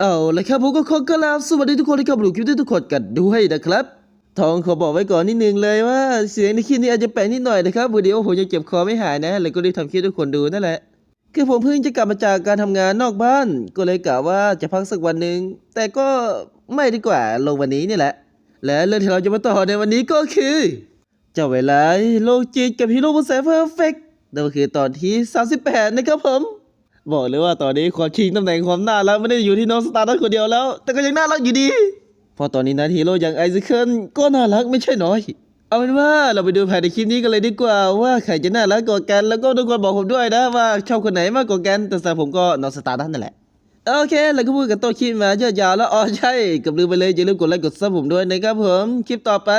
เอาละครับผมก็ขอกราบสวัสดีทุกคนที่เข้ามาดูคลิปที่ทุกคนกันด้วยนะครับทองขอบอกไว้ก่อนนิดนึงเลยว่า เสียงในคลิปนี้อาจจะแปลกนิดหน่อยนะครับเดี๋ยวผมยังเจ็บคอไม่หายนะเลยก็ได้ทำคลิปทุกคนดูนั่นแหละคือผมเพิ่งจะกลับมาจากการทำงานนอกบ้าน ก็เลยกะว่าจะพักสักวันหนึ่งแต่ก็ไม่ดีกว่าลงวันนี้นี่แหละ และเรื่องที่เราจะมาต่อในวันนี้ก็คือ เจ้าเวลาโลกจิตกับฮีโร่บนแสนเพอร์เฟกต์นั่นก็คือตอนที่ 38 นะครับผม บอกเลยว่าตอนนี้ความชิงตำแหน่งความน่ารักไม่ได้อยู่ที่น้องสตาร์ดัคนเดียวแล้ว แต่ก็ยังน่ารักอยู่ดีพราะตอนนี้นะฮีโร่อย่างไอซิเคิลก็น่ารักไม่ใช่น้อย เอาเป็นว่าเราไปดูภายในคลิปนี้กันเลยดีกว่าว่าใครจะน่ารักกว่ากันแล้วก็ทุกคนบอกผมด้วยนะว่าชอบคนไหนมากกว่ากันแต่สำหรับผมก็น้องสตาร์ดันั่นแหละโอเค แล้วก็พูดกับต้นคลิปมาเยอะยาวแล้วอ๋อใช่กับลืมไปเลยอย่าลืมกดไลค์กดซับผมด้วยนะครับผมคลิปต่อไป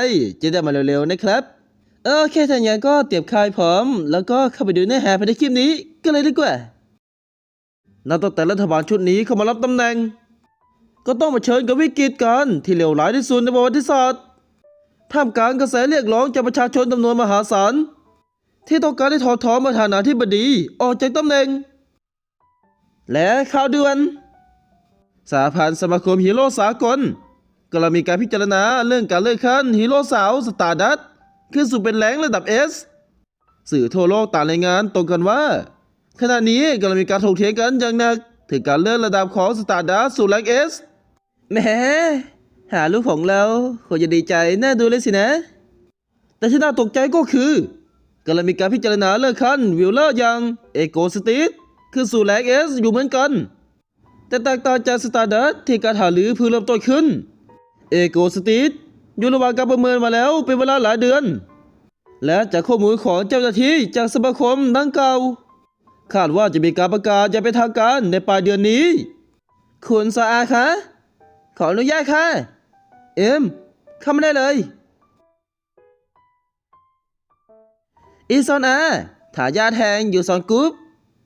จะได้มาเร็วๆนะครับโอเคถ้าอย่างก็เตรียมคายพร้อมแล้วก็เข้าไปดูเนื้อหาภายในคลิปนี้กันเลยดีกว่า นับตั้งแต่รัฐบาลชุดนี้เข้ามารับตำแหน่ง ก็ต้องมาเชิญกับวิกฤตการณ์ที่เลวร้ายที่สุดในประวัติศาสตร์ท่ามกลางกระแสเรียกร้องจากประชาชนจำนวนมหาศาลที่ต้องการให้ถอดถอนประธานาธิบดีออกจากตำแหน่ง และข่าวด่วนสหพันธ์สมาคมฮีโร่สากลกำลังมีการพิจารณาเรื่องการเลื่อนขั้นฮีโร่สาวสตาร์ดัตขึ้นสู่เป็นแรงระดับ S สื่อทั่วโลกต่างรายงานตรงกันว่า ขณะนี้กำลังมีการถกเถียงกันอย่างหนักถึงการเลื่อนระดับของสตาร์ดัตสู่แรง S แหมหาลูกของเราคงจะดีใจน่าดูเลยสินะ แต่ที่น่าตกใจก็คือกำลังมีการพิจารณาเลื่อนขั้นวิลเลอร์อย่างเอโกสติสขึ้นสู่แรง S อสอยู่เหมือนกัน แต่แตกต่างจากสตาร์ดัตที่การหารือเพิ่งเริ่มต้นขึ้นเอโกสติสอยู่ระหว่างการประเมินมาแล้วเป็นเวลาหลายเดือน และจากข้อมูลของเจ้าหน้าที่จากสมาคมดังกล่าว คาดว่าจะมีการประกาศอย่างเป็นทางการในปลายเดือนนี้ คุณสะอาคะ ขออนุญาตค่ะ เอ็มเข้ามาได้เลย อีซอนอาถายาทแห่งยูซอนกรุ๊ป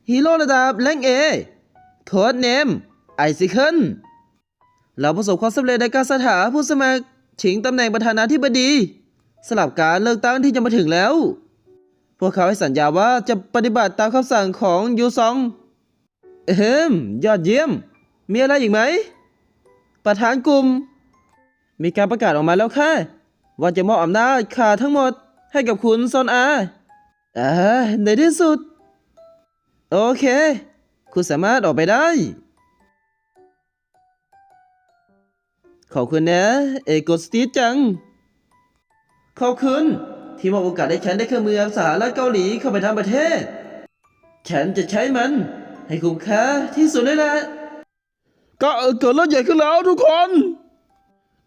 ฮีโร่ระดับแรงเอโค้ดเนม ไอซิเคิลเราประสบความสำเร็จในการสถาผู้สมัครชิงตำแหน่งประธานาธิบดีสลับการเลือกตั้งที่จะมาถึงแล้ว วกเขาให้สัญญาว่าจะปฏิบัติตามคำสั่งของยูซอง เอิมยอดเยี่ยม มีอะไรอีกไหม ประธานกลุ่ม มีการประกาศออกมาแล้วค่ะ ว่าจะมอบอำนาจขาทั้งหมดให้กับคุณซอนอาอ่าในที่สุด โอเค คุณสามารถออกไปได้ ขอบคุณนะ เอโกสตีจัง ขอบคุณ ที่มอบโอกาสให้ฉันได้เครื่องมือสหรัฐเกาหลีเข้าไปทำประเทศฉันจะใช้มัน ให้คุ้มค่าที่สุดเลยละก็เกิดเรื่องใหญ่ขึ้นแล้วทุกคน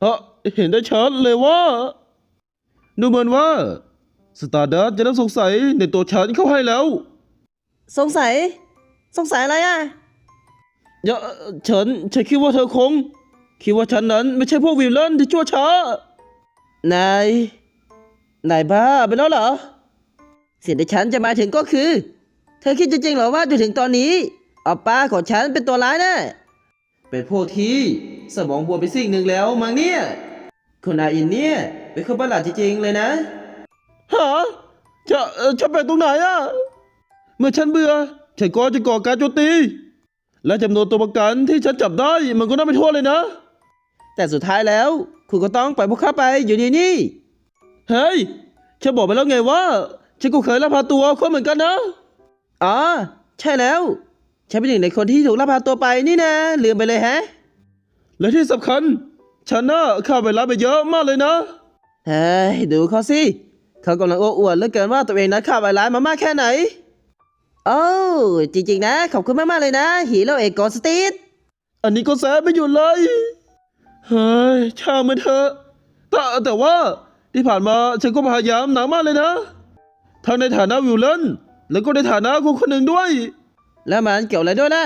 เออเห็นได้ชัดเลยว่า ดูเหมือนว่าสตาร์ดัสจะเริ่มสงสัยในตัวฉันเข้าให้แล้ว สงสัย สงสัยอะไรอะอย่าฉันฉันคิดว่าเธอคง คิดว่าฉันนั้นไม่ใช่พวกวิลเลนที่ชั่วช้านาย นายบ้าไปแล้วเหรอสิ่งที่ฉันจะหมายถึงก็คือ เธอคิดจริงๆเหรอว่าจนถึงตอนนี้ออปป้าของฉันเป็นตัวร้ายนะเป็นพวกที่สมองบวมไปสิ่งหนึ่งแล้วมั้งเนี่ยคุณอาอินเนี่ยเป็นคนประหลาดจริงๆเลยนะฮะจะเอ่อฉันเป็นตรงไหนอะเมื่อฉันเบื่อฉันก็จะก่อการโจมตี และจำนวนตัวประกันที่ฉันจับได้มันก็น่าไปโทษเลยนะ แต่สุดท้ายแล้ว คุณก็ต้องปล่อยพวกเขาไปอยู่นี่นี่ เฮ้ยฉันบอกไปแล้วไงว่าฉันก็เคยลักพาตัวคนเหมือนกันนะอ๋อใช่แล้ว ฉันเป็นหนึ่งในคนที่ถูกลักพาตัวไปนี่นะลืมไปเลยแฮะ และที่สำคัญ ฉันน่ะฆ่าเวลาไปเยอะมากเลยนะเฮ้ยดูเขาสิเขากำลังโอ้อวดเหลือเกินว่าตัวเองนั้นฆ่าไวร้ายมามากแค่ไหนโอ้จริงๆนะ ขอบคุณมากๆเลยนะฮีโร่เอกโกสตีดอันนี้ก็แสบไม่หยุดเลยเฮ้ยช่างมันเถอะแต่แต่ว่า ที่ผ่านมาฉันก็พยายามหนักมากเลยนะ ทั้งในฐานะวิลเลนแล้วก็ในฐานะคนคนหนึ่งด้วย แล้วมันเกี่ยวอะไรด้วยนะ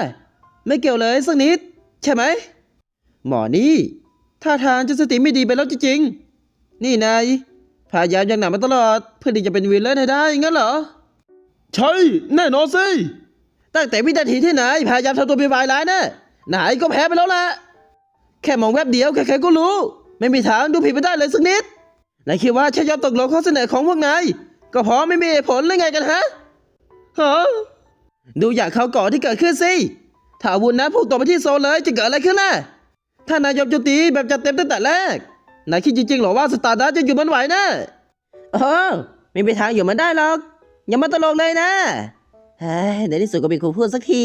ไม่เกี่ยวเลยสักนิด ใช่ไหม หมอนี่ท่าทางจะสติไม่ดีไปแล้วจริงๆ นี่นายพยายามอย่างหนักมาตลอด เพื่อที่จะเป็นวิลเลนให้ได้งั้นเหรอ ใช่ แน่นอนสิ ตั้งแต่วินาทีที่นายพยายามทำตัวเป็นวายร้ายนะนายก็แพ้ไปแล้วล่ะแค่มองแวบเดียวใครๆก็รู้ ไม่มีทางดูผิดไปได้เลยสักนิด นายคิดว่าฉันยอมตกลงข้อเสนอของพวกนายก็เพราะไม่มีผลหรือไงกันฮะฮะดูอย่างเขาวก่อที่เกิดขึ้นสิถ้าอาวุธนะพุ่งตรงไปที่โซเลยจะเกิดอะไรขึ้นล่ะ ถ้านายยอมโจมตีแบบจัดเต็มตั้งแต่แรกนายคิดจริงๆหรอว่าสตาร์ดัสจะอยู่มันไหวนะเออไม่มีทางอยู่มันได้หรอกอย่ามาตลกเลยนะเฮ้ยในที่สุดก็มีคนพูดสักที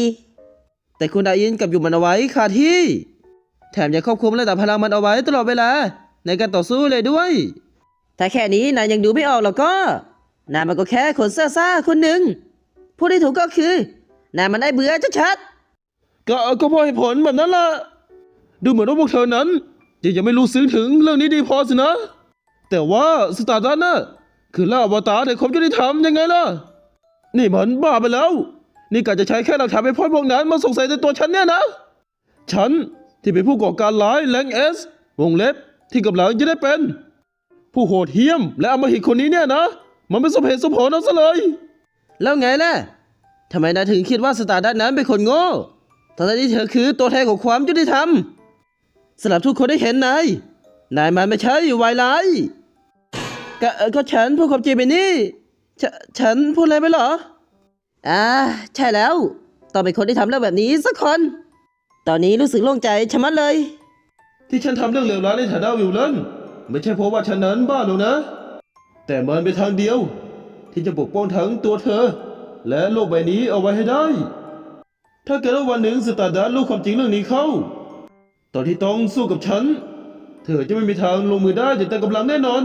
แต่คุณดาอินกับอยู่มันเอาไว้คาที่ แถมยังควบคุมระดับพลังมันเอาไว้ตลอดเวลา ในการต่อสู้เลยด้วย ถ้าแค่นี้นายยังดูไม่ออกหรอกก็นายมันก็แค่คนซ่าคนหนึ่งพูดได้ถูกก็คือนายมันได้เบื่อชัดก็ก็เพราะเหตุผลแบบนั้นล่ะ ดูเหมือนว่าพวกเธอนั้นยังยังไม่รู้ซึ้งถึงเรื่องนี้ดีพอสินะ แต่ว่าสตาร์ดัสน่ะคือล่าอวตารในความยุติธรรมยังไงล่ะ นี่มันบ้าไปแล้ว นี่กะจะใช้แค่หลักฐานไปพ่นพวกนั้นมาสงสัยในตัวฉันเนี่ยนะ ฉันที่เป็นผู้ก่อการร้ายแรงเอสวงเล็บที่กำลังจะได้เป็น ผู้โหดเหี้ยม และอำมหิตคนนี้เนี่ยนะ มันไม่สมเหตุสมผลเอาซะเลยๆแล้วไงล่ะทำไมนายถึงคิดว่าสตาร์ดัสนั้นเป็นคนโง่ทั้งที่เธอคือตัวแทนของความยุติธรรมสำหรับทุกคนได้เห็นนาย นายมันไม่ใช่วายร้ายก็เอ่อก็ฉันพูดความจริงไปนี่ฉฉันพูดอะไรไปเหรอ อ่า ใช่แล้ว ต้องเป็นคนที่ทำเรื่องแบบนี้สักคน ตอนนี้รู้สึกโล่งใจชะมัดเลย ที่ฉันทำเรื่องเลวร้ายในฐานะวิลเลน ไม่ใช่เพราะว่าฉันนั้นบ้าหรอกนะ แต่มันเป็นทางเดียว ที่จะปกป้องทั้งตัวเธอ และโลกใบนี้เอาไว้ให้ได้ ถ้าเกิดว่าวันหนึ่งสตาร์ดัสรู้ความจริงเรื่องนี้เข้า ตอนที่ต้องสู้กับฉัน เธอจะไม่มีทางลงมือได้อย่างเต็มกำลังแน่นอน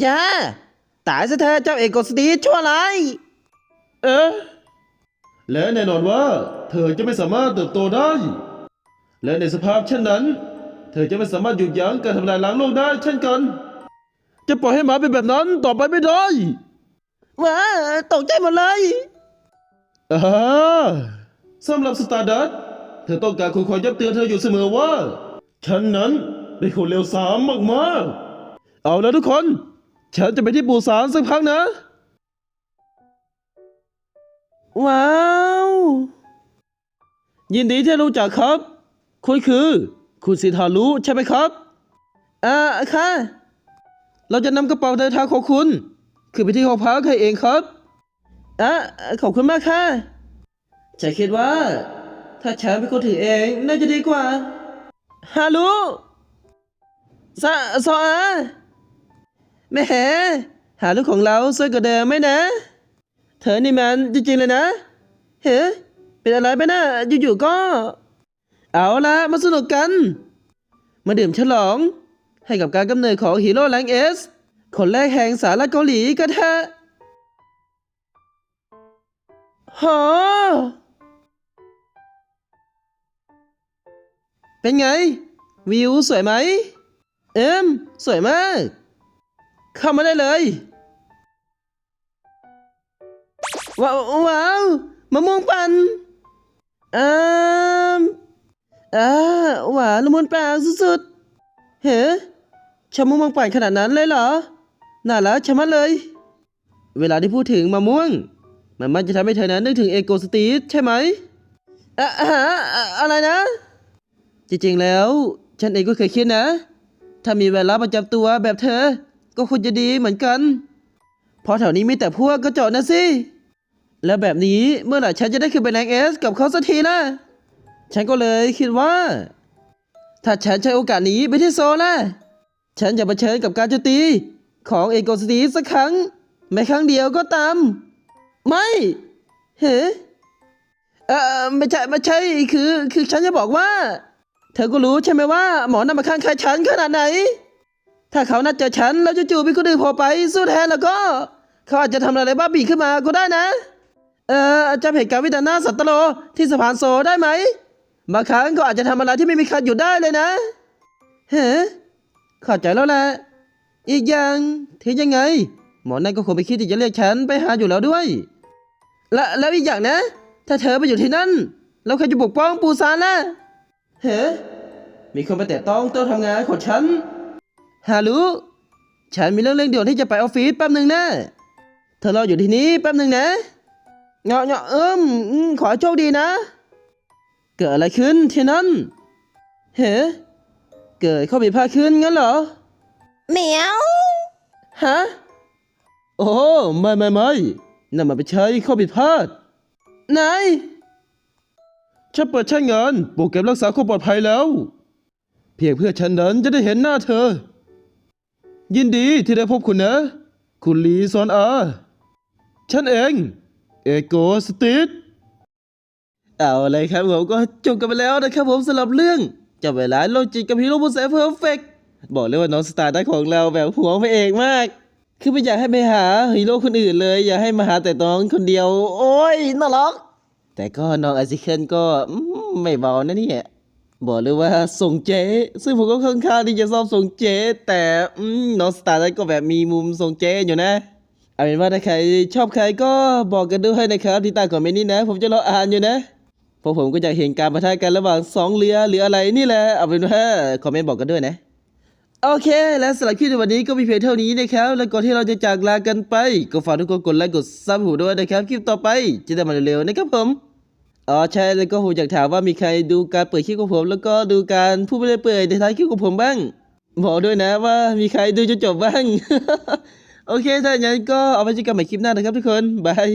อย่า ตายซะเธอะเจ้าเอกกฤษฎีชั่วร้ายเอ๊ะและแน่นอนว่า เธอจะไม่สามารถเติบโตได้ และในสภาพเช่นนั้น เธอจะไม่สามารถหยุดยั้งการทำลายล้างโลกได้เช่นกัน จะปล่อยให้หมาเป็นแบบนั้นต่อไปไม่ได้ว้าตกใจหมดเลยอ่าสำหรับสตาร์ดัสเธอต้องการคนคอยย้ำเตือนเธออยู่เสมอว่า ฉันนั้นเป็นคนเลวสามมากๆ เอาแล้วทุกคน ฉันจะไปที่ปูสารสักพักนะ ว้าว ยินดีที่รู้จักครับ คุณคือ คุณสิทธารุใช่ไหมครับ อ่าค่ะ เราจะนำกระเป๋าเดินทางของคุณ คือไปที่หอพักให้เองครับ อะ ขอบคุณมากค่ะฉันคิดว่า ถ้าฉันเป็นคนถือเองน่าจะดีกว่าฮารุซาซออาแม่หาลูกของเราสวยกว่าเดิมไหมนะ เธอนี่มันจริงๆเลยนะ เฮ้ เป็นอะไรไปนะอยู่ๆก็ เอาละมาสนุกกัน มาดื่มฉลอง ให้กับการกำเนิดของฮีโร่แรงเอสคนแรกแห่งสารเกาหลีกันเถอะฮอเป็นไง วิวสวยไหม เอิมสวยมาก เข้ามาได้เลย ว้าวว้าวมะม่วงปั่นอ่าม อ่าหวานละมุนปากสุดๆ เฮ้ชะมะม่วงปั่นขนาดนั้นเลยเหรอ น่ารักชะมัดเลย เวลาที่พูดถึงมะม่วง มันมักจะทำให้เธอนั้นนึกถึงเอโกสตีสใช่ไหมอะอะฮะอะไรนะ จริงๆแล้ว ฉันเองก็เคยคิดนะ ถ้ามีเวลาประจำตัวแบบเธอ ก็คงจะดีเหมือนกัน เพราะแถวนี้มีแต่พวกกระจอกนะสิ แล้วแบบนี้เมื่อไหร่ฉันจะได้ขึ้นไปแรงเอสกับเขาสักทีนะ ฉันก็เลยคิดว่า ถ้าฉันใช้โอกาสนี้ไปที่โซล่ะ ฉันจะเผชิญกับการโจมตีของเอโกสตีสักครั้งไม่ครั้งเดียวก็ตาม ไม่เฮ้เออไม่ใช่ไม่ใช่คือคือฉันจะบอกว่า เธอก็รู้ใช่ไหมว่าหมอนำมาข้างใครฉันขนาดไหน ถ้าเขานัดเจอฉันแล้วจู่ๆมีคนอื่นโผล่ไปสู้แทนแล้วก็ เขาอาจจะทำอะไรบ้าบีขึ้นมาก็ได้นะ เออจำเหตุการณ์วิดานาสัตตโลที่สะพานโซได้ไหม บางครั้งก็อาจจะทำอะไรที่ไม่มีใครหยุดได้เลยนะเฮ้เข้าใจแล้วแหละ อีกอย่างถึงยังไง หมอนั่นก็คงไปคิดที่จะเรียกฉันไปหาอยู่แล้วด้วย และแล้วอีกอย่างนะ ถ้าเธอไปอยู่ที่นั่น แล้วใครจะปกป้องปูซานล่ะเฮ้มีคนไปแตะต้องโต๊ะทำงานของฉัน ฮารุฉันมีเรื่องเร่งด่วนที่จะไปออฟฟิศแป๊บหนึ่งนะ เธอรออยู่ที่นี้แป๊บหนึ่งนะ เงาะเงาะเอิมอืมขอโชคดีนะ เกิดอะไรขึ้นที่นั่น เฮ้เกิดข้อผิดพลาดขึ้นงั้นเหรอ เหมียว ฮะ โอ้ไม่ไม่ไม่นั่นมันไม่ใช่ข้อผิดพลาดนายฉันเปิดใช้งานโปรแกรมรักษาความปลอดภัยแล้ว เพียงเพื่อฉันนั้นจะได้เห็นหน้าเธอ ยินดีที่ได้พบคุณนะ คุณลีซอนอา ฉันเอง เอโกสติด เอาเลยครับผมก็จบกันไปแล้วนะครับผมสำหรับเรื่องจับเวลาโลจิกกับฮีโร่ผู้แสนเพอร์เฟกบอกเลยว่าน้องสตาร์ได้ของเราแบบหัวพระเอกมาก คือไม่อยากให้ไปหาฮีโร่คนอื่นเลย อยากให้มาหาแต่น้องคนเดียว โอ้ยน่ารักแต่ก็น้องอซิเคิลก็ไม่เบานะเนี่ยบอกเลยว่าส่งเจ๊ซึ่งผมก็ค่อนข้างที่จะชอบส่งเจ๊แต่น้องสตาร์ก็แบบมีมุมส่งเจ๊อยู่นะเอาเป็นว่าถ้าใครชอบใครก็บอกกันด้วยนะครับที่ใต้คอมเมนต์นี้นะ ผมจะรออ่านอยู่นะ พราะผมก็อยากเห็นการประทะกันระหว่างสองเรือหรืออะไรนี่แหละ เอาเป็นว่าคอมเมนต์บอกกันด้วยนะ โอเค และสำหรับคลิปในวันนี้ก็มีเพียงเท่านี้นะครับ แล้วก่อนที่เราจะจากลากันไป ก็ฝากทุกคนกดไลค์กดซับหูด้วยนะครับ คลิปต่อไปจะได้มาเร็วๆนะครับผมอ๋อใช่แล้วก็ผมอยากถามว่ามีใครดูการเปิดคลิปของผม แล้วก็ดูการพูดไม่ได้เปิดในท้ายคลิปของผมบ้างบอกด้วยนะว่ามีใครดูจนจบบ้าง โอเค ถ้าอย่างนั้นก็เอาไว้เจอกันใหม่คลิปหน้านะครับทุกคน บาย